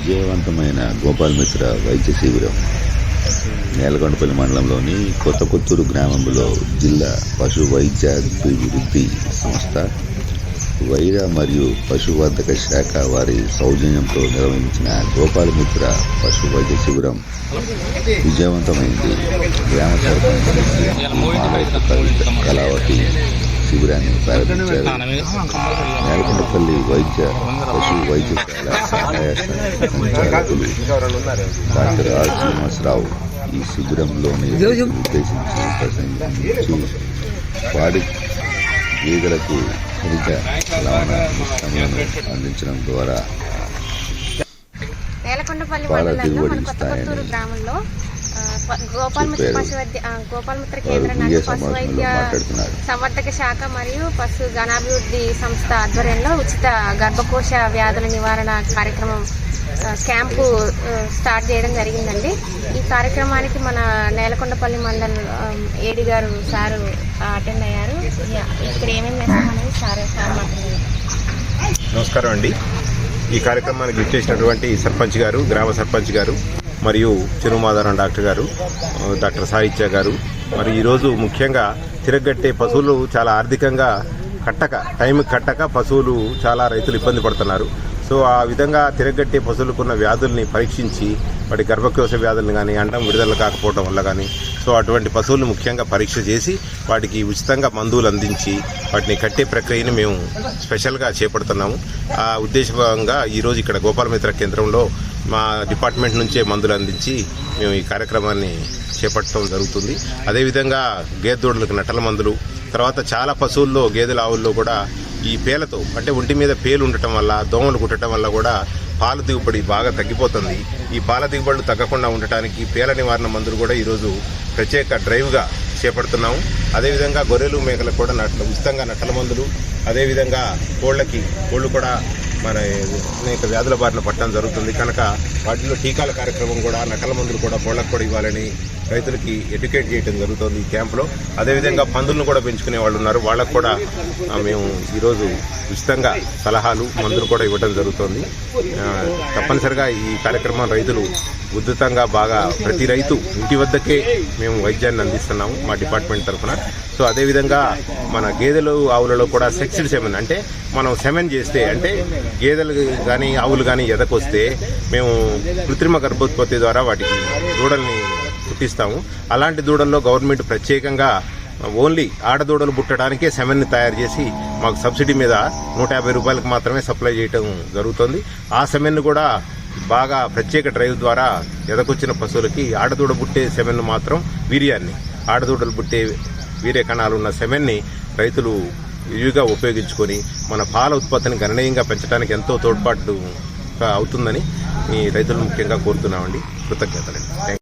విజయవంతమైన గోపాల్ మిత్ర వైద్య శిబిరం నేలకొండపల్లి మండలంలోని కొత్త కొత్తూరు గ్రామంలో జిల్లా పశు వైద్య అభివృద్ధి సంస్థ వైర మరియు పశువర్ధక శాఖ వారి సౌజన్యంతో నిర్వహించిన గోపాల్ మిత్ర పశు వైద్య శిబిరం విజయవంతమైంది. గ్రామ సర్పంచ్ కళావతి శిబిరాన్ని ప్రారంభించారు. నేలకొండపల్లి వైద్య పశు వైద్యశాల సహాయ సంచాలకులు డాక్టర్ ఆర్ శ్రీనివాసరావు ఈ శిబిరంలోని ఉద్దేశించి ప్రసంగించి పాడి గేదెలకు సరిగ్గా లవణ మిశ్రమాలను అందించడం ద్వారా నేలకొండపల్లి పాల దిగుబడి ఇస్తాయని కొత్తూరు గ్రామంలో ఆ, ప- గోపాలమిత్ర కేంద్రం సంవర్ధక శాఖ మరియు పశు గణాభివృద్ధి సంస్థ ఆధ్వర్యంలో ఉచిత గర్భకోశ వ్యాధుల నివారణ కార్యక్రమం క్యాంపు స్టార్ట్ చేయడం జరిగిందండి. ఈ కార్యక్రమానికి మన నేలకొండపల్లి మండల్ ఏడి గారు సారు అటెండ్ అయ్యారు. ఇక్కడ ఏమేమి చేస్తామనేది సార్ సార్ మాట్లాడారు నమస్కారం అండి. ఈ కార్యక్రమానికి విచ్చేసినటువంటి సర్పంచ్ గారు గ్రామ సర్పంచ్ గారు మరియు చిరుమాధారం డాక్టర్ గారు డాక్టర్ సాహిత్య గారు. మరి ఈరోజు ముఖ్యంగా తిరగట్టే పశువులు చాలా ఆర్థికంగా కట్టక టైం కట్టక పశువులు చాలా రైతులు ఇబ్బంది పడుతున్నారు. సో ఆ విధంగా తిరగట్టే పశువులకున్న వ్యాధుల్ని పరీక్షించి వాటి గర్భకోశ వ్యాధులను కానీ అండం విడుదల కాకపోవడం వల్ల కానీ సో అటువంటి పశువులు ముఖ్యంగా పరీక్ష చేసి వాటికి ఉచితంగా మందులు అందించి వాటిని కట్టే ప్రక్రియను మేము స్పెషల్గా చేపడుతున్నాము. ఆ ఉద్దేశంగా ఈరోజు ఇక్కడ గోపాలమిత్ర కేంద్రంలో మా డిపార్ట్మెంట్ నుంచే మందులు అందించి మేము ఈ కార్యక్రమాన్ని చేపట్టడం జరుగుతుంది. అదేవిధంగా గేదెదూడలకు నట్టల మందులు తర్వాత చాలా పశువుల్లో గేదెల ఆవుల్లో కూడా ఈ పేలతో అంటే ఒంటి మీద పేలు ఉండటం వల్ల దోమలు కుట్టడం వల్ల కూడా పాల దిగుబడి బాగా తగ్గిపోతుంది. ఈ పాల దిగుబడులు తగ్గకుండా ఉండటానికి పేల నివారణ మందులు కూడా ఈరోజు ప్రత్యేక డ్రైవ్గా చేపడుతున్నాము. అదేవిధంగా గొర్రెలు మేకలకు కూడా నట్ల ఉచితంగా నట్టల మందులు అదేవిధంగా కోళ్ళకి కోళ్ళు కూడా మన అనేక వ్యాధుల బారిన పట్టడం జరుగుతుంది. కనుక వాటిలో టీకాల కార్యక్రమం కూడా నకల మందులు కూడా కోళ్ళకు కూడా ఇవ్వాలని రైతులకి ఎడ్యుకేట్ చేయడం జరుగుతుంది ఈ క్యాంపులో. అదేవిధంగా పందులను కూడా పెంచుకునే వాళ్ళు ఉన్నారు. వాళ్ళకు కూడా మేము ఈరోజు ఉచితంగా సలహాలు మందులు కూడా ఇవ్వడం జరుగుతుంది. తప్పనిసరిగా ఈ కార్యక్రమం రైతులు ఉద్ధృతంగా బాగా ప్రతి రైతు ఇంటి వద్దకే మేము వైద్యాన్ని అందిస్తున్నాము మా డిపార్ట్మెంట్ తరఫున. సో అదేవిధంగా మన గేదెలు ఆవులలో కూడా సెక్స్డ్ సెమెన్ అంటే మనం సెమెన్ చేస్తే అంటే గేదెలు కానీ ఆవులు కానీ ఎదకొస్తే మేము కృత్రిమ గర్భోత్పత్తి ద్వారా వాటికి దూడల్ని పుట్టిస్తాము అలాంటి దూడల్లో గవర్నమెంట్ ప్రత్యేకంగా ఓన్లీ ఆడదూడలు పుట్టడానికే సెమెన్ని తయారు చేసి మాకు సబ్సిడీ మీద నూట యాభై రూపాయలకు మాత్రమే సప్లై చేయటం జరుగుతుంది. ఆ సెమెన్ను కూడా బాగా ప్రత్యేక డ్రైవ్ ద్వారా ఎదకొచ్చిన పశువులకి ఆడదూడ పుట్టే సెమెన్ను మాత్రం వీర్యాన్ని ఆడదూడలు పుట్టే వీర్య కణాలు ఉన్న సెమెన్ని రైతులు విరివిగా ఉపయోగించుకొని మన పాల ఉత్పత్తిని గణనీయంగా పెంచడానికి ఎంతో తోడ్పాటు అవుతుందని ఈ రైతులు ముఖ్యంగా కోరుతున్నామండి. కృతజ్ఞతలండి